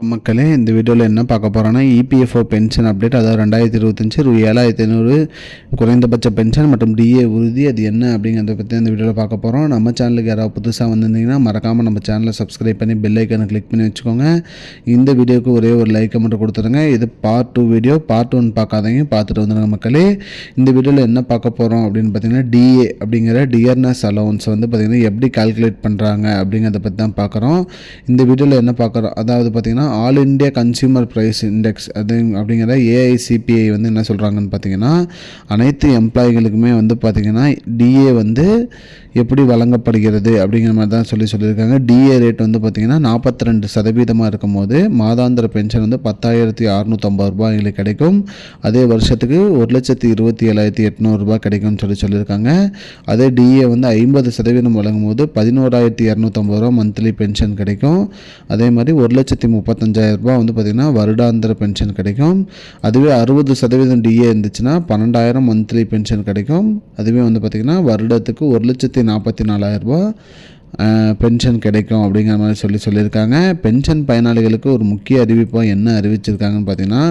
மக்களே இந்த வீடியோவில் என்ன பார்க்க போகிறோன்னா இபிஎஃப்ஓ பென்ஷன் அப்டேட் அதாவது ரெண்டாயிரத்தி இருபத்தஞ்சி ரூ ஏழாயிரத்தி ஐநூறு குறைந்தபட்ச பென்ஷன் மற்றும் டிஏ உறுதி அது என்ன அப்படிங்கிறத பற்றி இந்த வீடியோவில் பார்க்க போகிறோம் நம்ம சேனலுக்கு யாராவது புதுசாக வந்திருந்தீங்கன்னா மறக்காமல் நம்ம சேனலை சப்ஸ்கிரைப் பண்ணி பெல் ஐக்கனை கிளிக் பண்ணி வச்சுக்கோங்க. இந்த வீடியோக்கு ஒரே ஒரு லைக்கை மட்டும் கொடுத்துருங்க. இது part two video part one பார்க்காதீங்க பார்த்துட்டு வந்துடுங்க மக்களே. இந்த வீடியோவில் என்ன பார்க்க போகிறோம் அப்படின்னு பார்த்தீங்கன்னா டிஏ அப்படிங்கிற டியர்னஸ் அலவன்ஸ் வந்து பார்த்திங்கன்னா எப்படி கால்குலேட் பண்ணுறாங்க அப்படிங்கிறத பற்றி தான் பார்க்குறோம். இந்த வீடியோவில் என்ன பார்க்குறோம் அதாவது பார்த்திங்கன்னா all India consumer price index அது அப்படிங்கிற ஏஐசிபிஐ வந்து என்ன சொல்கிறாங்கன்னு பார்த்தீங்கன்னா அனைத்து எம்ப்ளாயிகளுக்குமே வந்து பார்த்திங்கன்னா டிஏ வந்து எப்படி வழங்கப்படுகிறது அப்படிங்கிற மாதிரி தான் சொல்லி சொல்லியிருக்காங்க. டிஏ ரேட் வந்து பார்த்திங்கன்னா நாற்பத்தி ரெண்டு சதவீதமாக இருக்கும்போது மாதாந்திர பென்ஷன் வந்து பத்தாயிரத்தி அறநூற்றம்பது ரூபாய்களுக்கு கிடைக்கும். அதே வருஷத்துக்கு ஒரு லட்சத்தி இருபத்தி ஏழாயிரத்தி எட்நூறுரூபா கிடைக்கும்னு சொல்லி சொல்லியிருக்காங்க. அதே டிஏ வந்து ஐம்பது சதவீதம் வழங்கும்போது பதினோராயிரத்தி இரநூத்தம்பது ரூபா மந்த்லி பென்ஷன் கிடைக்கும். அதே மாதிரி ஒரு லட்சத்தி முப்பத்தி ரூபாய் வந்து பார்த்திங்கன்னா வருடாந்திர பென்ஷன் கிடைக்கும். அதுவே அறுபது சதவீதம் டிஏ இருந்துச்சுன்னா பன்னெண்டாயிரம் மந்த்லி பென்ஷன் கிடைக்கும். அதுவே வந்து பார்த்திங்கன்னா வருடத்துக்கு ஒரு லட்சத்தி நாற்பத்தி நாலாயிரம் ரூபா பென்ஷன் கிடைக்கும் அப்படிங்கிற மாதிரி சொல்லி சொல்லியிருக்காங்க. பென்ஷன் பயனாளிகளுக்கு ஒரு முக்கிய அறிவிப்பாக என்ன அறிவிச்சிருக்காங்கன்னு பார்த்தீங்கன்னா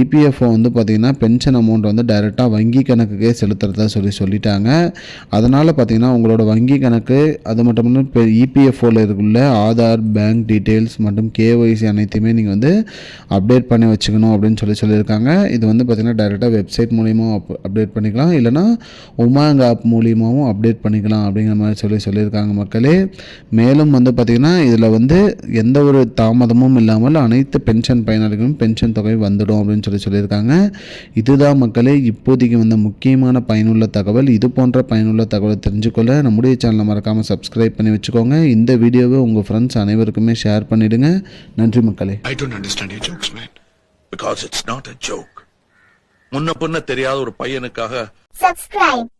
இபிஎஃப்ஓ வந்து பார்த்திங்கன்னா பென்ஷன் அமௌண்ட் வந்து டைரெக்டாக வங்கி கணக்குக்கே செலுத்துறதா சொல்லி சொல்லிட்டாங்க. அதனால் பார்த்திங்கன்னா உங்களோட வங்கி கணக்கு அது மட்டும் இல்லாமல் இப்போ இபிஎஃப்ஓவில் இருக்குள்ள ஆதார் பேங்க் டீட்டெயில்ஸ் மற்றும் கேஒய்சி அனைத்தையுமே நீங்கள் வந்து அப்டேட் பண்ணி வச்சுக்கணும் அப்படின்னு சொல்லி சொல்லியிருக்காங்க. இது வந்து பார்த்திங்கன்னா டைரெக்டாக வெப்சைட் மூலியமாக அப் அப்டேட் பண்ணிக்கலாம். இல்லைனா உமாங் ஆப் மூலியமாகவும் அப்டேட் பண்ணிக்கலாம் அப்படிங்கிற மாதிரி சொல்லி சொல்லியிருக்காங்க மக்களே. மேலும் வந்து பார்த்திங்கன்னா இதில் வந்து எந்த ஒரு தாமதமும் இல்லாமல் அனைத்து பென்ஷன் பயனாளிகளும் பென்ஷன் தொகை வந்துடும் அப்படின்னு சொல்லி சொல்லியிருக்காங்க இதுதான் மக்களே இப்போதைக்கு வந்த முக்கியமான பயனுள்ள தகவல் இது போன்ற பயனுள்ள தகவலை தெரிஞ்சுக்கொள்ள நம்முடைய சேனலை மறக்காமல் சப்ஸ்கிரைப் பண்ணி வச்சுக்கோங்க இந்த வீடியோவை உங்கள் ஃப்ரெண்ட்ஸ் அனைவருக்குமே ஷேர் பண்ணிவிடுங்க நன்றி மக்களே I don't understand your jokes, man. Because it's not a joke. முன்ன பின்ன தெரியாத ஒரு பையனுக்காக.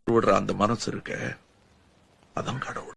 விடுற அந்த மனசு இருக்க அதான் கடவுள்